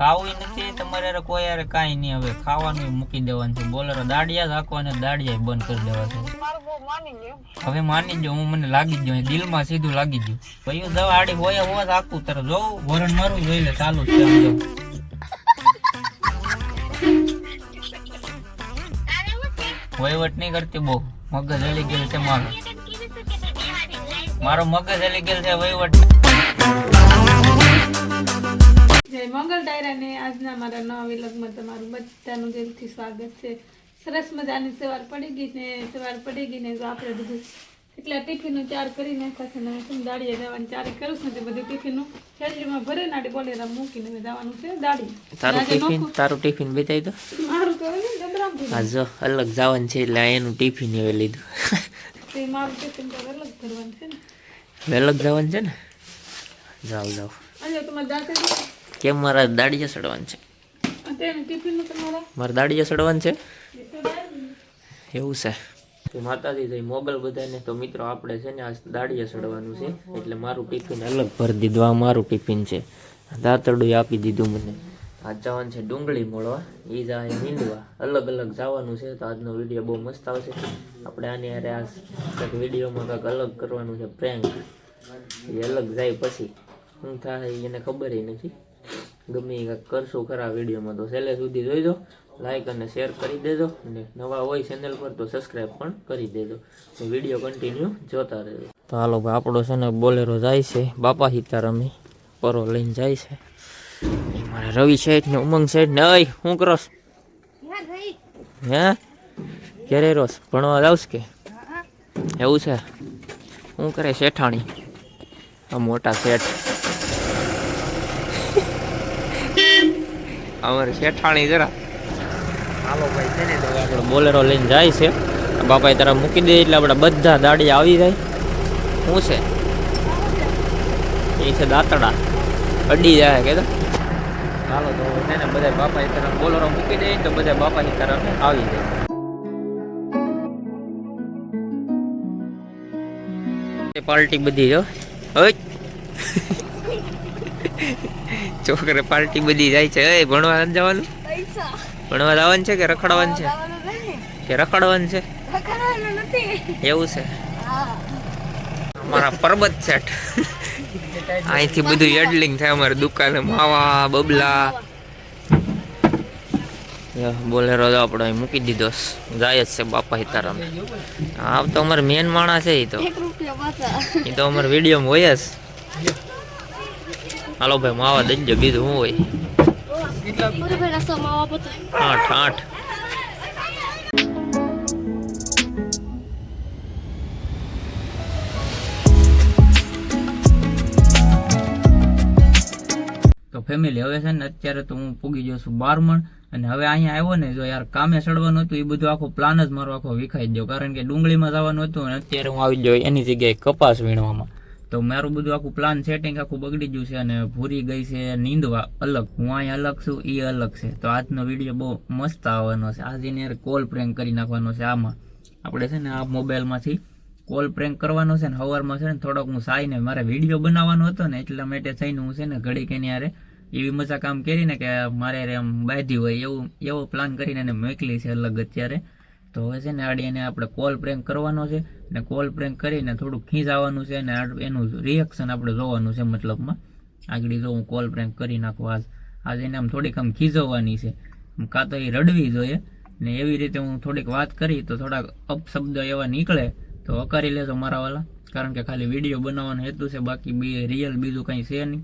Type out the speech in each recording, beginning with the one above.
ખાવું નથી, તમારે કોઈ અરે કાંઈ નહીં. હવે ખાવાનું મૂકી દેવાનું છે. બોલરો દાડિયા જ હાંકવા અને દાડિયા બંધ કરી દેવા હવે માની જો હું મને લાગી ગયો દિલમાં સીધું લાગી ગયું. કયું દવા આડી હોય હોય આખું તરફ જોઉં વરણ મારું જોઈ લે, ચાલુ છે. વહીવટ નહીં કરતી બહુ. મગજ હલી ગયેલ છે મારો. મારો મગજ હલી ગયેલ છે વહીવટ જય મંગલ ડાયરાને આજના મારા નવા વિલોગમાં તમારું બધાનું દિલથી સ્વાગત છે. સરસ મજાની સવાર પડી ગઈ ને સવાર પડી ગઈ ને તો આપણે બધું એટલા ટિફિનનું ચાર કરી નાખ્યા છે ને હવે શું દાડીએ જવાની ચારી કરું છું તે બધું ટિફિનનું ખેતરીમાં ભરે નાડી બોલેરા મૂકીને જવાનું છે દાડી તારું ટિફિન તારું ટિફિન બતાવી દો. મારું તો આ જો અલગ જવાનું છે એટલે એનું ટિફિન હવે લીધું. તે મારું ટિફિન તો અલગ ભરવાનું છે ને. વેલગ અલગ જવાનું છે ને? જાવ જાવ. આજે તમારે દાખલ કેમ મારા દાડિયા સડવાનું છે. મારા દાડિયા સડવાનું છે? તો એવું છે. માતાજી જઈ મોગલ બધાને તો મિત્રો આપણે છે ને આ દાડિયા ચડવાનું છે. એટલે મારું ટિફિન અલગ ભરી દીધું. આ મારું ટિફિન છે. દાંતરડું આપી દીધું મને. આ જવાનું છે ડુંગળી મોળવા. એ જાય મીંડવા અલગ અલગ જવાનું છે. તો આજનો વીડિયો બહુ મસ્ત આવશે. આપણે આની અરે આ કંઈક વિડીયોમાં કંઈક અલગ કરવાનું છે પ્રેન્ક એ અલગ જાય પછી. શું થાય એને ખબર નથી. ગમે એ કરશું ખરા વિડીયોમાં તો છેલ્લે સુધી જોઈજો. લાઈક અને શેર કરી દેજો. અને નવા હોય ચેનલ પર તો સબસ્ક્રાઈબ પણ કરી દેજો. તો વીડિયો કન્ટિન્યુ જોતા રહેજો. તો હાલો ભાઈ આપણો છે ને બોલેરો જાય છે. બાપા સીતારામી પરો લઈને જાય છે. મારે રવિ શેઠ ને ઉમંગ શેઠ ને અય હું કરોસ? હે? ક્યારે રોસ? ભણવા જાવશ કે? એવું છે? શું કરે શેઠાણી? આ મોટા શેઠ. અમારે શેઠાણી જરા. હાલો ભાઈ છે ને તો આપણે બોલેરો લઈને જાય છે. બાપાએ તારા મૂકી દે એટલે આપણે બધા દાડી આવી જાય. શું છે? એ છે દાંતડા અડી જાય કે હાલો તો હવે છે ને બધા બાપાએ તારા બોલેરો મૂકી દે તો બધા બાપાની તરફ આવી જાય. પાર્ટી બધી જો. ઓય છોકરે પાર્ટી બધી જાય છે. એ ભણવા જવાનું? ભણવા જવાનું છે કે રખડવાનું છે? કે રખડવાનું છે? એવું છે? અમારા પરબત સેટ અહીંથી બધું એડલિંગ થાય અમારે દુકાને માવા બબલા. બોલેરો તો આપણો અહીં મૂકી દીધો જાય જ છે બાપા હિતારામ આ તો અમારે મેન માણસ છે એ તો. એ તો અમારે વીડિયો હોય જ. હાલો ભાઈ માવા દઈ બીજું શું હોય. આઠ આઠ. તો ફેમિલી હવે છે ને અત્યારે તો હું પૂગી ગયો છું બારમણ અને હવે અહીંયા આવ્યો ને જો યાર કામે ચડવાનું હતું, એ બધું આખો પ્લાન જ મારો આખો વિખાઈ ગયો. કારણ કે ડુંગળીમાં જવાનું હતું અને અત્યારે હું આવી ગયો એની જગ્યાએ કપાસ વીણવામાં. તો મારું બધું આખું પ્લાન સેટિંગ આખું બગડી ગયું છે અને ભૂરી ગઈ છે નીંદવા અલગ. હું અહીંયા અલગ છું એ અલગ છે. તો આજનો વીડિયો બહુ મસ્ત આવવાનો છે. આજે એની યાર કોલ પ્રેન્ક કરી નાખવાનો છે આમાં. આપણે છે ને આ મોબાઈલમાંથી કોલ પ્રેન્ક કરવાનો છે ને સવારમાં છે ને થોડોક હું સાઈને મારે વીડિયો બનાવવાનો હતો ને એટલા માટે થઈને હું છે ને ઘડી કે યારે એવી મજા કામ કરીને કે મારે એમ બાંધી હોય એવું, એવો પ્લાન કરીને એને મોકલી છે અલગ અત્યારે. તો હવે છે ને આડી એને આપણે કોલ પ્રેન્ક કરવાનો છે ને કોલ પ્રેન્ક કરીને થોડુંક ખીજાવાનું છે અને એનું રિએક્શન આપણે જોવાનું છે મતલબમાં. આગળ જો હું કોલ પ્રેન્ક કરી નાખું, આજ આજે એને આમ થોડીક આમ ખીજવવાની છે. કાં તો એ રડવી જોઈએ ને એવી રીતે હું થોડીક વાત કરી તો થોડાક અપશબ્દ એવા નીકળે તો હકારી લેજો મારા વાલા. કારણ કે ખાલી વીડિયો બનાવવાનો હેતુ છે, બાકી બી રિયલ બીજું કંઈ છે નહીં.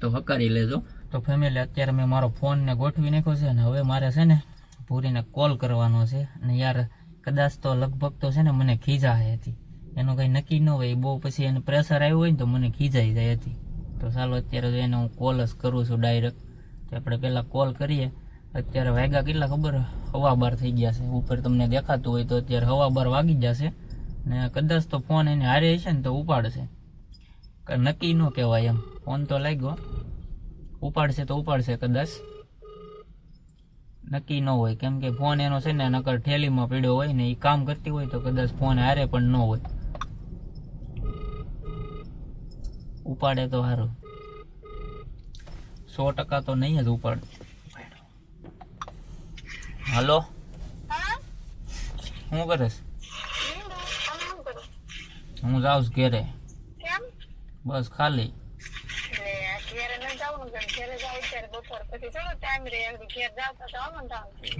તો હકારી લેજો. તો ફેમિલી અત્યારે મેં મારો ફોનને ગોઠવી નાખ્યો છે ને હવે મારે છે ને પૂરીને કોલ કરવાનો છે. અને યાર, કદાચ તો લગભગ તો છે ને મને ખીજાય હતી. એનું કંઈ નક્કી ન હોય બહુ પછી એને પ્રેશર આવ્યું હોય ને તો મને ખીજાઈ જાય હતી. તો ચાલો, અત્યારે તો એને હું કોલ જ કરું છું ડાયરેક્ટ તો આપણે પહેલાં કોલ કરીએ. અત્યારે વાગ્યા કેટલા ખબર? હવા બાર થઈ ગયા છે. ઉપર તમને દેખાતું હોય તો અત્યારે હવા બાર વાગી જશે. ને કદાચ તો ફોન એને હારે હશે ને તો ઉપાડશે. નક્કી ન કહેવાય એમ. ફોન તો લાગ્યો. ઉપાડશે તો ઉપાડશે કદાચ. નક્કી ન હોય. કેમ કે ફોન એનો છે ને નકર ઠેલીમાં પડ્યો હોય ને એ કામ કરતી હોય તો કદાચ ફોન હારે પણ ન હોય. ઉપાડે તો સારું સો ટકા તો નહીં જ ઉપાડ. હલો? શું કરીશ હું જાઉં છું ઘેરે બસ ખાલી.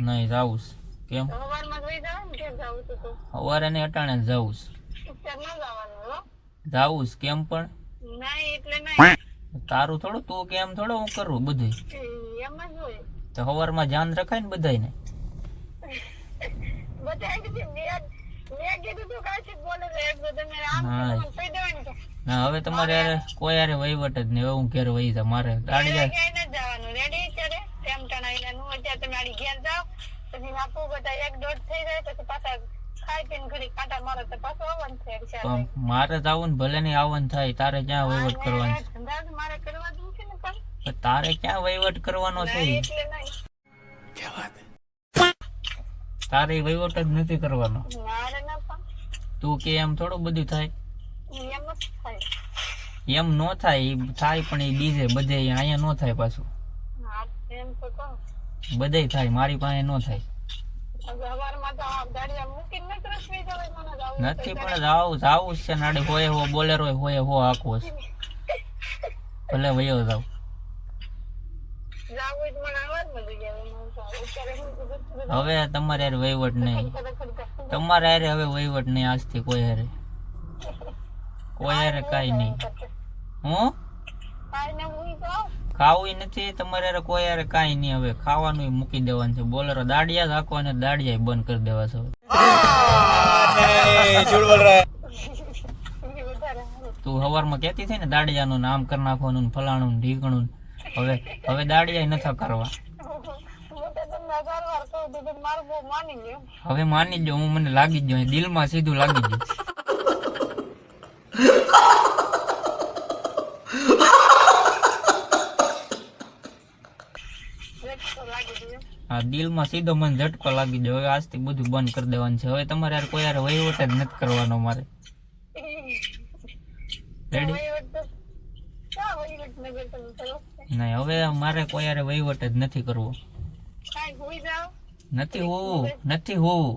નહીં જાઉં છું. કેમ? સવારે ને અટાણે જ જાઉં છું. જાઉં છું. કેમ પણ? તારું થોડું તું કેમ થોડો હું કરું બધું તો સવારમાં ધ્યાન રખાય ને બધાય ના હવે તમારે કોઈ યારે વહીવટ જ નહીં. હવે હું ઘેર વહી જા મારે ગાડી જાય. મારે જવું ને ભલે નહીં આવવાનું થાય તારે ક્યાં વહીવટ કરવાનો? છે તારે ક્યાં વહીવટ કરવાનો છે? તારે વહીવટ જ નથી કરવાનો. તું કે એમ થોડું બધું થાય? એમ નો થાય થાય પણ એ બીજે બધે અહીંયા નો થાય પાછું. બધે થાય મારી પાસે નો થાય. નથી પણ જાવ જાવું છે નાડી હોય હો બોલેર હોય હો આખો છે ભલે વયો જાવ હવે તમારે યાર વહીવટ નહીં. તમારે હારે હવે વહીવટ નહીં આજથી કોઈ હારે. કોઈ હારે કાંઈ નહીં. હું? ખાવું નથી તમારે કોઈ યાર કાંઈ નહીં. હવે ખાવાનું મૂકી દેવાનું છે. બોલરો દાડિયા જ અને દાડિયા બંધ કરી દેવા છે. તું હવારમાં કહેતી થઈ ને દાડિયાનું નામ કરી નાખવાનું ફલાણું ઢીકણું હવે હવે દાડિયા નથી કરવા. હવે માની જ હું મને લાગી જ જો દિલમાં સીધું લાગી ગયું હા દિલમાં સીધો મને ઝટકો લાગી ગયો. હવે આજથી બધું બંધ કરી દેવાનું છે. હવે તમારે યાર કોઈ યાર વહીવટ જ નથી કરવાનો મારે. નહીં હવે મારે કોઈ યાર વહીવટ જ નથી કરવો. નથી હોવું નથી હોવું.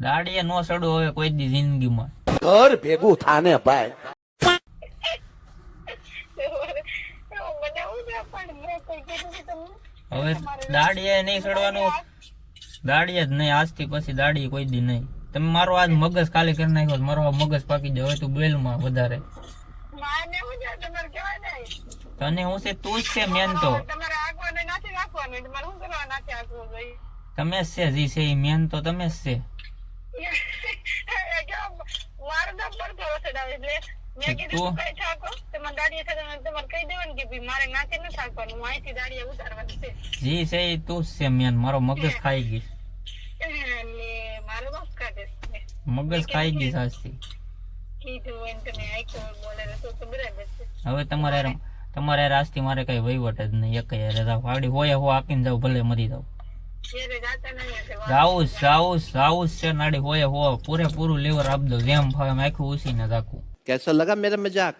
દાડીએ નો સડો હવે કોઈ દી જિંદગીમાં. ઘર ભેગું થાને ભાઈ. હવે દાડીએ નહીં ચડવાનું. દાડીએ જ નહીં. આજથી પછી દાડી કોઈ દી નહીં. તમે મારો આજ મગજ ખાલી કરી નાખ્યો મારો મગજ પાકી જાય તું બેલમાં વધારે. તને હું છે? તું જ છે મેન તો. તમે જ છે જી છે એ મેન તો તમે જ છે. તું જી છે ઈ તું છે મેન. મારો મગજ ખાઈ ગઈ મગજ ખાઈ ગઈ આજથી હવે તમારે તમારે હારે આજથી મારે કઈ વહીવટ જ નહીં એક યાર આવડી હોય હો આપીને જાવ ભલે મરી જાવ જાવું જાવું જાવું છે. નાડી હોય હો પૂરેપૂરું લેવર આપ દો જેમ ફાવે આખું ઉસીને રાખું. कैसा लगा मेरा मजाक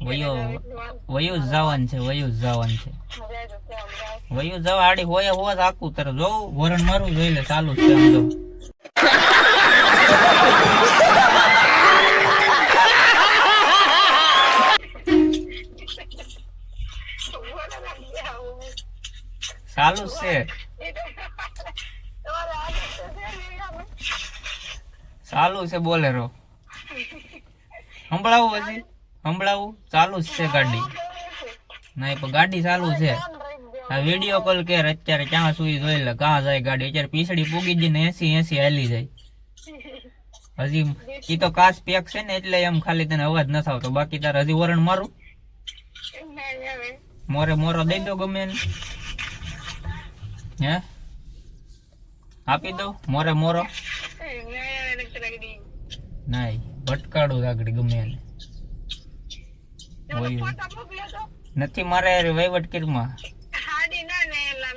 વયો વયું જ જવાનું છે વયું જ જવાનું છે વયું જવા આડી હોય હો જ આખું તરફ જોવું વરણ મારું જોઈ લે ચાલુ જ છે આમ જો ચાલુ જ છે ચાલુ છે બોલેરો સંભળાવું હજી સંભળાવું? ચાલુ જ છે ગાડી. નહીં પણ ગાડી ચાલુ છે. આ વીડિયો કોલ કે અત્યારે ક્યાં સુધી જોઈ લે કાં જાય ગાડી. અત્યારે પીછડી પૂગી જઈ ને એસી એસી હાલી જાય. હજી ઈ તો કાચ પેક છે ને, એટલે એમ ખાલી તને અવાજ ન આવતો બાકી તારે હજી વરણ મારું? મોરે મોરો દઈ દો ગમે. હે? આપી દઉં? મોરે મોરો? નહીં ભટકાડું આગળ ગમે એને. નથી મારે વહીવટ કીરમાં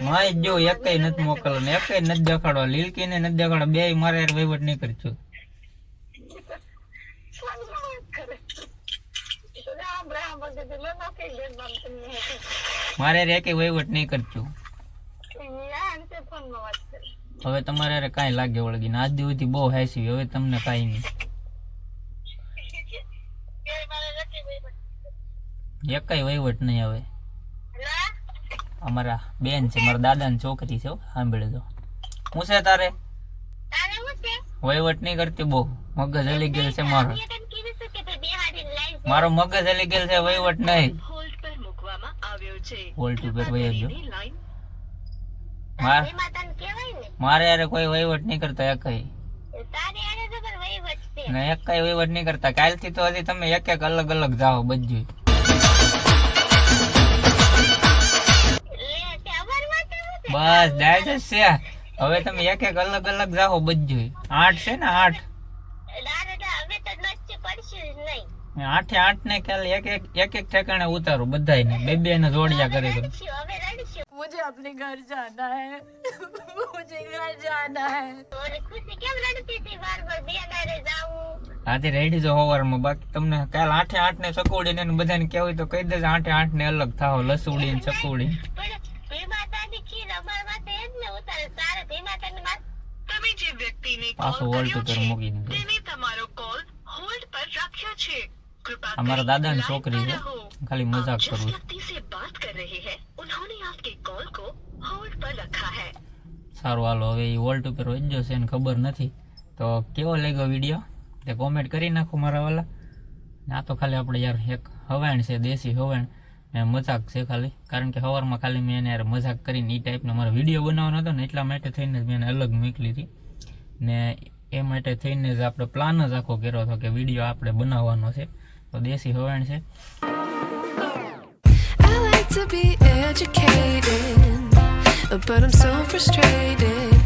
માય જો એકય નથી મોકલો ને એકય નથી દેખાડો લીલકી ને નથી દેખાડો બે મારે યાર વહીવટ નહીં કરજો મારે રે કે વહીવટ નહીં કરજો હવે તમારે કાંઈ લાગે વળગીને. આજ દિવસથી બહુ હાસી. હવે તમને કાંઈ નહીં. એકાઈ વહીવટ નહીં હવે. અમારા બેન છે મારા દાદાની છોકરી છે હો, સાંભળે તો. હું છે તારે? વહીવટ નહીં કરતી બહુ. મગજ હલી ગયેલ છે મારો. મારો મગજ હલી ગયેલ છે વહીવટ નહીં. હોલ્ટ ઉપર વહી ગયો માર મારે યારે કોઈ વહીવટ નહીં કરતા એકાઈ ના એકાઈ વહીવટ નહીં કરતા. કાલથી તો હજી તમે એક એક અલગ અલગ જાઓ બધું બસ ડાયરેક્ટ છે હવે તમે એક એક અલગ અલગ જાઓ બધું આઠ છે ને આઠ આઠે આઠ ને ખ્યાલ એક એક એક એક ઠેકાણે ઉતારું બધાય બે બે ને જોડિયા કરી દઉં मुझे अपने घर जाना है मुझे घर जाना है આજે રેડી જો હવારમાં બાકી તમને કાલ આઠે આઠ ને ચકોડી ને બધાને કેવું તો કહી દેજો આઠે આઠ ને અલગ થાવ લસુડી ને ચકોડી પાછો હોલ્ડ પર મૂકીને તમારો કોલ હોલ્ડ પર રાખ્યો છે. કૃપા અમારા દાદાની છોકરી છે. ખાલી મજાક કરું વ્યક્તિ સારું હાલો હવે એ હોલ્ડ ઉપર વહી ગયો છે એને ખબર નથી. તો કેવો લાગ્યો વીડિયો તે કોમેન્ટ કરી નાખો મારા વાલા. આ તો ખાલી આપણે યાર એક હવાણ છે દેશી હવાણ. મજાક છે ખાલી. કારણ કે સવારમાં ખાલી મેં એને યાર મજાક કરીને એ ટાઈપનો મારો વીડિયો બનાવવાનો હતો ને એટલા માટે થઈને જ મેં એને અલગ મોકલી હતી. ને એ માટે થઈને જ આપણે પ્લાન જ આખો કર્યો હતો કે વીડિયો આપણે બનાવવાનો છે. તો દેશી હવાણ છે. To be educated, but I'm so frustrated.